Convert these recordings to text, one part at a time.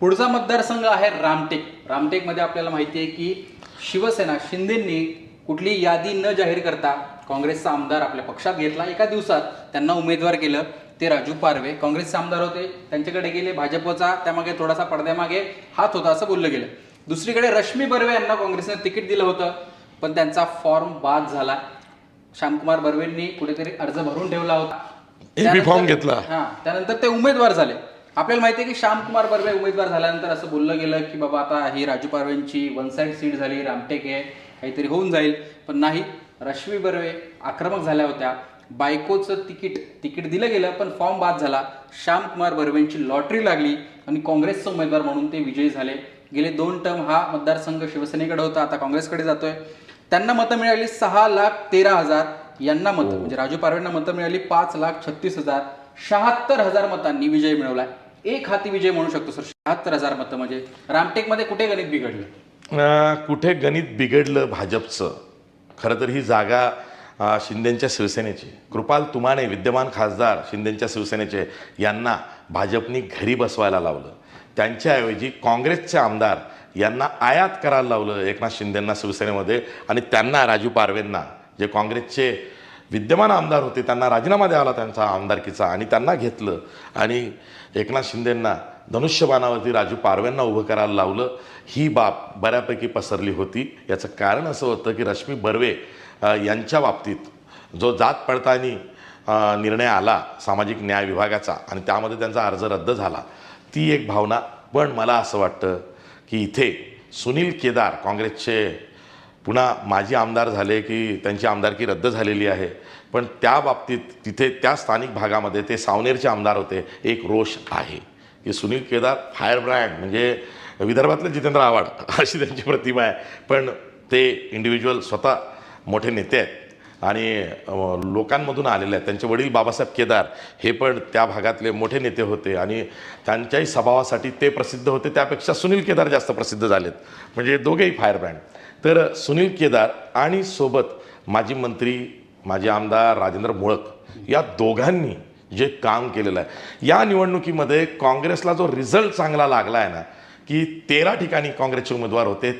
पुढचा मतदारसंघ आहे रामटेक. रामटेकमध्ये आपल्याला माहिती आहे की शिवसेना शिंदेंनी कुठली यादी न जाहीर करता काँग्रेसचा आमदार आपल्या पक्षात घेतला. एका दिवसात त्यांना उमेदवार केलं ते राजू पारवे. काँग्रेसचे आमदार होते त्यांच्याकडे गेले भाजपचा त्यामागे थोडासा पडद्यामागे हात होता असं बोललं गेलं. दुसरीकडे रश्मी बर्वे यांना काँग्रेसने तिकीट दिलं होतं पण त्यांचा फॉर्म बाद झाला. श्यामकुमार बर्वेंनी कुठेतरी अर्ज भरून ठेवला होता. फॉर्म घेतला. हा त्यानंतर ते उमेदवार झाले. आपल्याला माहिती आहे की श्यामकुमार बर्वे उमेदवार झाल्यानंतर असं बोललं गेलं की बाबा आता ही राजू पारवेंची वन साईड सीट झाली रामटेक आहे काहीतरी होऊन जाईल. पण नाही रश्मी बर्वे आक्रमक झाल्या होत्या. बायकोचं तिकीट तिकीट दिलं गेलं पण फॉर्म बाद झाला. श्यामकुमार बर्वेंची लॉटरी लागली आणि काँग्रेसचा उमेदवार म्हणून ते विजयी झाले. गेले दोन टर्म हा मतदारसंघ शिवसेनेकडे होता आता काँग्रेसकडे जातोय. त्यांना मतं मिळाली सहा लाख तेरा हजार. यांना मतं म्हणजे राजू पारवेंना मतं मिळाली पाच लाख छत्तीस हजार. शहात्तर हजार मतांनी विजय मिळवलाय. एक हाती विजय म्हणू शकतो सर. शहात्तर हजार मतं म्हणजे. रामटेकमध्ये कुठे गणित बिघडलं? अं, कुठे गणित बिघडलं भाजपचं? खरं तर ही जागा अं, शिंदेंच्या शिवसेनेची. कृपाल तुमाने विद्यमान खासदार शिंदेंच्या शिवसेनेचे यांना भाजपनी घरी बसवायला लावलं. त्यांच्याऐवजी काँग्रेसचे आमदार यांना आयात करायला लावलं एकनाथ शिंदेंना शिवसेनेमध्ये आणि त्यांना राजू पारवेंना जे काँग्रेसचे विद्यमान आमदार होते त्यांना राजीनामा द्यावा त्यांचा आमदारकीचा. आणि त्यांना घेतलं. आणि एकनाथ शिंदेंना धनुष्यबाणावरती राजू पारव्यांना उभं करायला लावलं. ही बाब बऱ्यापैकी पसरली होती. याचं कारण असं होतं की रश्मी बर्वे यांच्या बाबतीत जो जात पडताळणी निर्णय आला सामाजिक न्याय विभागाचा आणि त्यामध्ये त्यांचा अर्ज रद्द झाला ती एक भावना. पण मला असं वाटतं की इथे सुनील केदार काँग्रेसचे पुन्हा माजी आमदार झाले की त्यांची आमदारकी रद्द झालेली आहे. पण त्या बाबतीत तिथे त्या स्थानिक भागामध्ये ते सावनेरचे आमदार होते एक रोष आहे. की सुनील केदार फायर ब्रँड म्हणजे विदर्भातले जितेंद्र आव्हाड अशी त्यांची प्रतिमा आहे. पण ते इंडिव्हिज्युअल स्वतः मोठे नेते आहेत. आणि लोकांमधून आलेले आहेत. त्यांचे वडील बाबासाहेब केदार हे पण त्या भागातले मोठे नेते होते आणि त्यांच्याही स्वभावासाठी ते प्रसिद्ध होते. त्यापेक्षा सुनील केदार जास्त प्रसिद्ध झालेत. म्हणजे दोघेही फायर ब्रँड तर सुनील केदार आणि सोबत माजी मंत्री माजी आमदार राजेंद्र मुळक या दोघांनी जे काम केलेलं आहे. या निवडणुकीमध्ये काँग्रेसला जो रिझल्ट चांगला लागला आहे ना की तेरा ठिकाणी काँग्रेसचे उमेदवार होते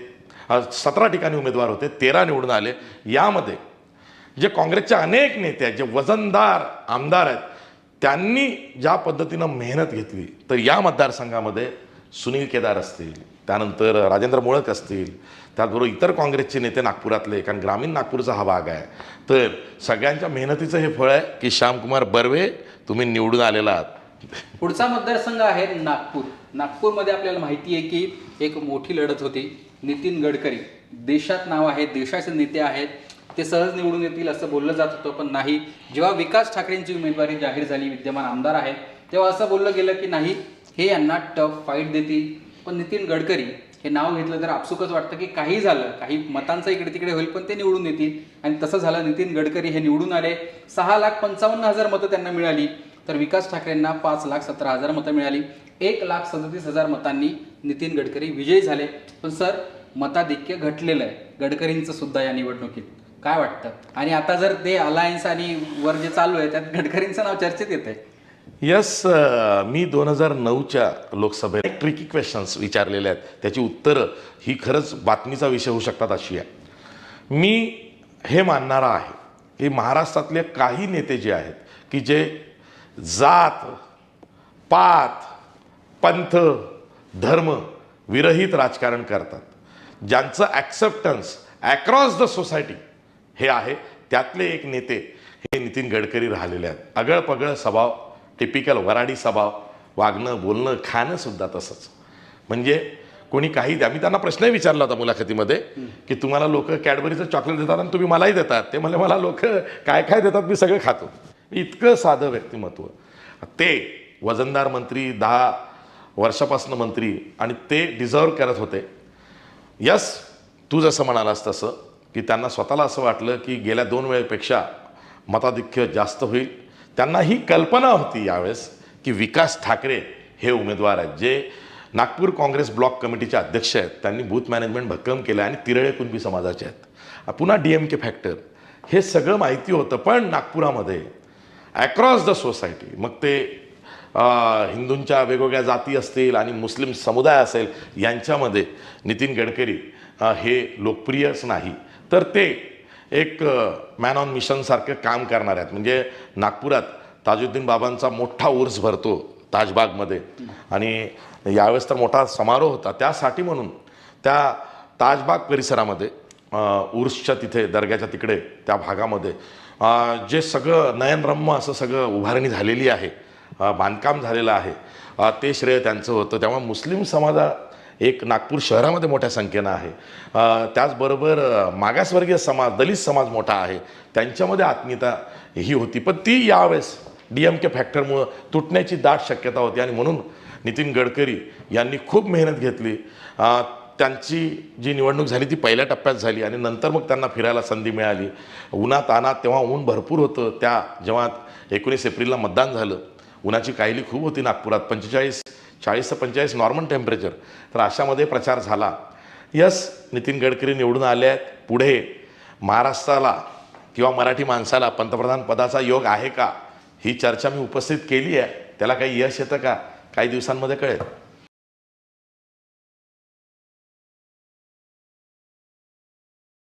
सतरा ठिकाणी उमेदवार होते तेरा निवडून आले. यामध्ये जे काँग्रेसचे अनेक नेते आहेत जे वजनदार आमदार आहेत त्यांनी ज्या पद्धतीनं मेहनत घेतली तर या मतदारसंघामध्ये सुनील केदार असतील त्यानंतर राजेंद्र मोळक असतील त्याचबरोबर इतर काँग्रेसचे नेते नागपुरातले कारण ग्रामीण नागपूरचा हा भाग आहे. तर सगळ्यांच्या मेहनतीचं हे फळ आहे की श्यामकुमार बर्वे तुम्ही निवडून आलेला आहात. पुढचा मतदारसंघ आहे नागपूर. नागपूरमध्ये आपल्याला माहिती आहे की एक मोठी लढत होती. नितीन गडकरी देशात नाव आहे देशाचे नेते आहेत. ते सहज निवडून येतील असं बोललं जात होतं पण नाही. जेव्हा विकास ठाकरेंची उमेदवारी जाहीर झाली विद्यमान आमदार आहेत तेव्हा असं बोललं गेलं की नाही हे यांना टफ फाईट देतील. पण नितीन गडकरी हे नाव घेतलं तर आपसुकच वाटतं की काही झालं काही मतांचा इकडे तिकडे होईल पण ते निवडून येतील. आणि तसं झालं नितीन गडकरी हे निवडून आले. सहा लाख पंचावन्न हजार मतं त्यांना मिळाली. तर विकास ठाकरेंना पाच लाख सतरा हजार मतं मिळाली. एक लाख सदतीस हजार मतांनी नितीन गडकरी विजयी झाले. पण सर मताधिक्य घटलेलं आहे. गडकरींचं सुद्धा या निवडणुकीत. काय वाटतं? आणि आता जर ते अलायन्स आणि वर जे चालू आहे त्यात गडकरींचं नाव चर्चेत येत आहे यस मी दोन हजार नऊच्या लोकसभेत ट्रिकी क्वेश्चन्स विचारलेले आहेत. त्याची उत्तरं ही खरंच बातमीचा विषय होऊ शकतात अशी आहे. मी हे मानणारा आहे की महाराष्ट्रातले काही नेते जे आहेत की जे जात पात पंथ धर्म विरहित राजकारण करतात ज्यांचं ॲक्सेप्टन्स ॲक्रॉस द सोसायटी हे आहे. त्यातले एक नेते हे नितीन गडकरी राहिलेले आहेत. अगळ पगळ स्वभाव टिपिकल वराडी स्वभाव वागणं बोलणं खाणं सुद्धा तसंच. म्हणजे कोणी काही द्या. मी त्यांना प्रश्नही विचारला होता मुलाखतीमध्ये की तुम्हाला लोक कॅडबरीचं चॉकलेट देतात आणि तुम्ही मलाही देतात. ते म्हणजे मला लोक काय काय देतात? मी सगळं खातो. इतकं साधं व्यक्तिमत्व. ते वजनदार मंत्री दहा वर्षापासून मंत्री आणि ते डिझर्व करत होते. यस तू जसं म्हणालास तसं. की त्यांना स्वतःला असं वाटलं की गेल्या दोन वेळेपेक्षा मताधिक्य जास्त होईल. त्यांना ही कल्पना होती यावेळेस की विकास ठाकरे हे उमेदवार आहेत. जे नागपूर काँग्रेस ब्लॉक कमिटीचे अध्यक्ष आहेत. त्यांनी बूथ मॅनेजमेंट भक्कम केलं आणि तिरळे कुणबी समाजाचे आहेत. पुन्हा डी एम के फॅक्टर. हे सगळं माहिती होतं पण नागपुरामध्ये ॲक्रॉस द सोसायटी मग ते हिंदूंच्या वेगवेगळ्या जाती असतील आणि मुस्लिम समुदाय असेल यांच्यामध्ये नितीन गडकरी हे लोकप्रियच नाही. तर ते एक मॅन ऑन मिशनसारखं काम करणार आहेत. म्हणजे नागपुरात ताजुद्दीन बाबांचा मोठा उर्स भरतो ताजबागमध्ये. आणि यावेळेस तर मोठा समारोह होता. त्यासाठी म्हणून त्या ताजबाग परिसरामध्ये उर्सच्या तिथे दर्ग्याच्या तिकडे त्या भागामध्ये जे सगळं नयनरम्य असं सगळं उभारणी झालेली आहे बांधकाम झालेलं आहे ते श्रेय त्यांचं होतं. त्यामुळे मुस्लिम समाजा एक नागपूर शहरामध्ये मोठ्या संख्येनं आहे. त्याचबरोबर मागासवर्गीय समाज दलित समाज मोठा आहे. त्यांच्यामध्ये आत्मीयता ही होती. पण ती यावेळेस डी एम के फॅक्टरमुळं तुटण्याची दाट शक्यता होती आणि म्हणून नितीन गडकरी यांनी खूप मेहनत घेतली. त्यांची जी निवडणूक झाली ती पहिल्या टप्प्यात झाली आणि नंतर मग त्यांना फिरायला संधी मिळाली. उन्हात अनात तेव्हा ऊन भरपूर होतं. त्या जेव्हा एकोणीस एप्रिलला मतदान झालं. उन्हाची काहिली खूप होती नागपुरात. पंचेचाळीस चाळीस ते पंचेचाळीस नॉर्मल टेम्परेचर तर अशामध्ये प्रचार झाला. यस नितीन गडकरी निवडून आले आहेत. पुढे महाराष्ट्राला किंवा मराठी माणसाला पंतप्रधान पदाचा योग आहे का? ही चर्चा मी उपस्थित केली आहे. त्याला काही यश येतं का? काही दिवसांमध्ये कळेल.